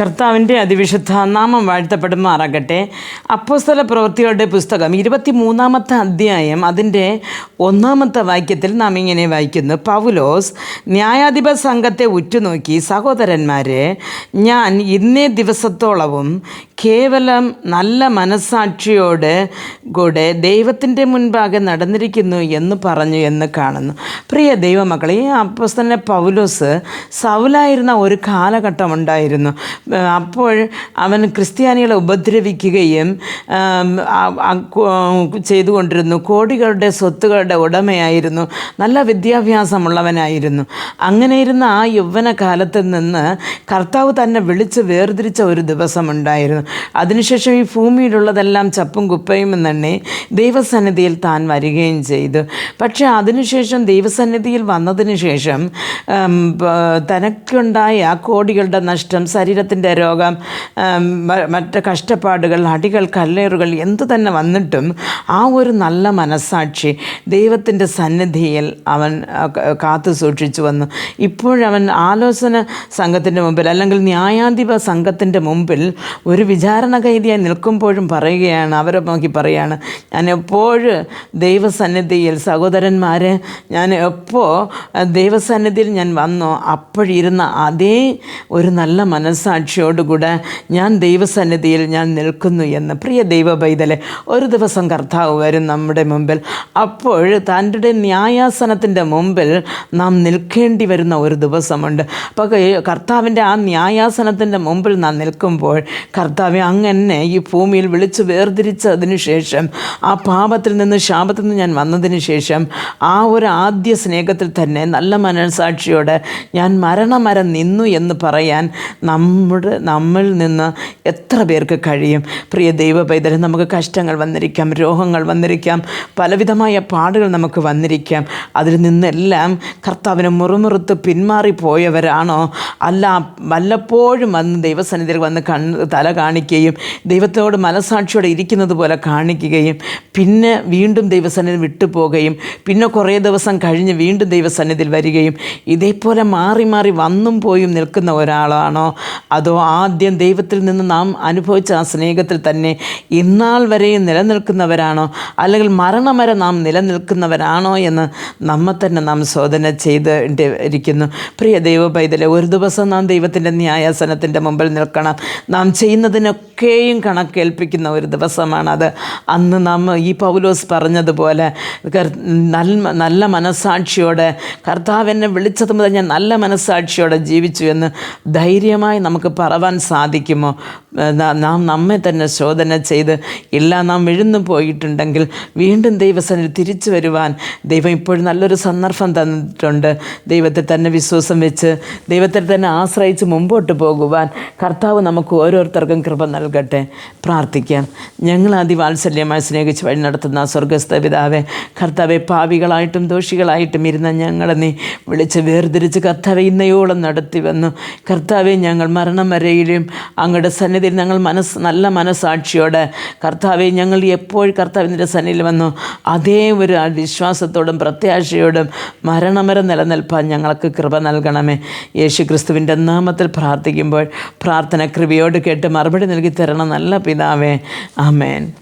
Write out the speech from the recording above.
കർത്താവിന്റെ അതിവിശുദ്ധ നാമം വാഴ്ത്തപ്പെടുമാറാകട്ടെ. അപ്പോസ്തല പ്രവൃത്തികളുടെ പുസ്തകം ഇരുപത്തി മൂന്നാമത്തെ അധ്യായം അതിന്റെ ഒന്നാമത്തെ വാക്യത്തിൽ നാം ഇങ്ങനെ വായിക്കുന്നു. പൗലോസ് ന്യായാധിപ സംഘത്തെ ഉറ്റുനോക്കി സഹോദരന്മാരെ ഞാൻ ഇന്നേ ദിവസത്തോളവും കേവലം നല്ല മനസ്സാക്ഷിയോട് കൂടെ ദൈവത്തിന്റെ മുൻപാകെ നടന്നിരിക്കുന്നു എന്ന് പറഞ്ഞു എന്ന് കാണുന്നു. പ്രിയ ദൈവമക്കളെ ഈ അപ്പസ്തനെ പൗലോസ് സൗലായിരുന്ന ഒരു കാലഘട്ടം ഉണ്ടായിരുന്നു. അപ്പോൾ അവൻ ക്രിസ്ത്യാനികളെ ഉപദ്രവിക്കുകയും ചെയ്തുകൊണ്ടിരുന്നു. കോടികളുടെ സ്വത്തുകളുടെ ഉടമയായിരുന്നു. നല്ല വിദ്യാഭ്യാസമുള്ളവനായിരുന്നു. അങ്ങനെ ഇരുന്ന ആ യൗവന കാലത്ത് നിന്ന് കർത്താവ് തന്നെ വിളിച്ച് വേർതിരിച്ച ഒരു ദിവസമുണ്ടായിരുന്നു അതിനുശേഷം ഈ ഭൂമിയിലുള്ളതെല്ലാം ചപ്പും കുപ്പയും എന്നെ ദൈവസന്നിധിയിൽ താൻ വരികയും ചെയ്തു. പക്ഷേ അതിനുശേഷം ദൈവസന്നിധിയിൽ വന്നതിന് ശേഷം തനക്കുണ്ടായ കോടികളുടെ നഷ്ടം ശരീരത്തിന്റെ രോഗം മറ്റു കഷ്ടപ്പാടുകൾ അടികൾ കല്ലേറുകൾ എന്തു തന്നെ വന്നിട്ടും ആ ഒരു നല്ല മനസ്സാക്ഷി ദൈവത്തിന്റെ സന്നിധിയിൽ അവൻ കാത്തു സൂക്ഷിച്ചു വന്നു. ഇപ്പോഴവൻ ആലോചന സംഘത്തിന്റെ മുമ്പിൽ അല്ലെങ്കിൽ ന്യായാധിപ സംഘത്തിന്റെ മുമ്പിൽ ഒരു വിചാരണ കൈദിയായി നിൽക്കുമ്പോഴും പറയുകയാണ് അവരെ നോക്കി പറയുകയാണ് ഞാൻ എപ്പോഴും ദൈവസന്നിധിയിൽ സഹോദരന്മാരെ ഞാൻ എപ്പോൾ ദൈവസന്നിധിയിൽ ഞാൻ വന്നോ അപ്പോഴിരുന്ന അതേ ഒരു നല്ല മനസ്സാക്ഷിയോടുകൂടെ ഞാൻ ദൈവസന്നിധിയിൽ ഞാൻ നിൽക്കുന്നു എന്ന് പ്രിയ ദൈവ പൈതലെ ഒരു ദിവസം കർത്താവ് വരും നമ്മുടെ മുമ്പിൽ. അപ്പോൾ തന്റെ ന്യായാസനത്തിന്റെ മുമ്പിൽ നാം നിൽക്കേണ്ടി വരുന്ന ഒരു ദിവസമുണ്ട്. അപ്പോൾ കർത്താവിന്റെ ആ ന്യായാസനത്തിന്റെ മുമ്പിൽ നാം നിൽക്കുമ്പോൾ കർത്താവെ അങ്ങനെ ഈ ഭൂമിയിൽ വിളിച്ചു വേർതിരിച്ചതിന് ശേഷം ആ പാപത്തിൽ നിന്ന് ശാപത്തിൽ നിന്ന് ഞാൻ വന്നതിന് ശേഷം ആ ഒരു ആദ്യ സ്നേഹത്തിൽ തന്നെ നല്ല മനസാക്ഷിയോടെ ഞാൻ മരണമരം നിന്നു എന്ന് പറയാൻ നമ്മുടെ നമ്മിൽ നിന്ന് എത്ര പേർക്ക് കഴിയും? പ്രിയ ദൈവ പൈതലും നമുക്ക് കഷ്ടങ്ങൾ വന്നിരിക്കാം രോഗങ്ങൾ വന്നിരിക്കാം പലവിധമായ പാടുകൾ നമുക്ക് വന്നിരിക്കാം. അതിൽ നിന്നെല്ലാം കർത്താവിനെ മുറുമുറുത്ത് പിന്മാറിപ്പോയവരാണോ? അല്ല വല്ലപ്പോഴും വന്ന് ദൈവസന്നിധിയിൽ വന്ന് കണ്ണ് തല കാണിക്കുകയും ദൈവത്തോട് മനസാക്ഷിയോടെ ഇരിക്കുന്നത് പോലെ കാണിക്കുകയും പിന്നെ വീണ്ടും ദൈവസന്നിധി വിട്ടുപോകുകയും പിന്നെ കുറേ ദിവസം കഴിഞ്ഞ് വീണ്ടും ദൈവസന്നിധിയിൽ വരികയും ഇതേപോലെ മാറി മാറി വന്നും പോയും നിൽക്കുന്ന ഒരാളാണോ? അതോ ആദ്യം ദൈവത്തിൽ നിന്ന് നാം അനുഭവിച്ച ആ സ്നേഹത്തിൽ തന്നെ ഇന്നാൾ വരെയും നിലനിൽക്കുന്നവരാണോ? അല്ലെങ്കിൽ മരണം വരെ നാം നിലനിൽക്കുന്നവരാണോ എന്ന് നമ്മെ തന്നെ നാം ശോധന ചെയ്ത് ഇരിക്കുന്നു പ്രിയ ദൈവ പൈതലെ ഒരു ദിവസം നാം ദൈവത്തിന്റെ ന്യായാസനത്തിന്റെ മുമ്പിൽ നിൽക്കണം. നാം in a ചെയ്യുന്നതിനൊക്കെയും കണക്കേൽപ്പിക്കുന്ന ഒരു ദിവസമാണത്. അന്ന് നാം ഈ പൗലോസ് പറഞ്ഞതുപോലെ നല്ല നല്ല മനസ്സാക്ഷിയോടെ കർത്താവ് എന്നെ വിളിച്ചത് മുതൽ ഞാൻ നല്ല മനസ്സാക്ഷിയോടെ ജീവിച്ചു എന്ന് ധൈര്യമായി നമുക്ക് പറവാൻ സാധിക്കുമോ? ന- നമ്മെ തന്നെ ശോധന ചെയ്ത് ഇല്ല നാം വിഴുന്നു പോയിട്ടുണ്ടെങ്കിൽ വീണ്ടും ദൈവസനിൽ തിരിച്ചു വരുവാൻ ദൈവം ഇപ്പോഴും നല്ലൊരു സന്ദർഭം തന്നിട്ടുണ്ട്. ദൈവത്തെ തന്നെ വിശ്വാസം വെച്ച് ദൈവത്തെ തന്നെ ആശ്രയിച്ച് മുമ്പോട്ട് പോകുവാൻ കർത്താവ് നമുക്ക് ഓരോരുത്തർക്കും കൃപ നൽകട്ടെ. പ്രാർത്ഥിക്കാം. ഞങ്ങൾ അതിവാത്സല്യമായി സ്നേഹിച്ച് വഴി നടത്തുന്ന സ്വർഗസ്ഥ പിതാവെ കർത്താവെ പാവികളായിട്ടും ദോഷികളായിട്ടും ഇരുന്ന ഞങ്ങളെ നീ വിളിച്ച് വേർതിരിച്ച് കർത്താവെ ഇന്നയോളം നടത്തി വന്നു. കർത്താവെ ഞങ്ങൾ മരണം വരെയിലും അങ്ങയുടെ സന്നിധിയിൽ ഞങ്ങൾ മനസ്സ് നല്ല മനസ്സാക്ഷിയോടെ കർത്താവെ ഞങ്ങൾ എപ്പോൾ കർത്താവിന്റെ സന്നിധിയിൽ വന്നു. അതേ ഒരു വിശ്വാസത്തോടും പ്രത്യാശയോടും മരണം വരെ നിലനിൽപ്പാൻ ഞങ്ങൾക്ക് കൃപ നൽകണമേ. യേശു ക്രിസ്തുവിന്റെ നാമത്തിൽ പ്രാർത്ഥിക്കുമ്പോൾ പ്രാർത്ഥന കൃപയോട് കേട്ട് മറുപടി നൽകി തരണം നല്ല പിതാവേ. ആമേൻ.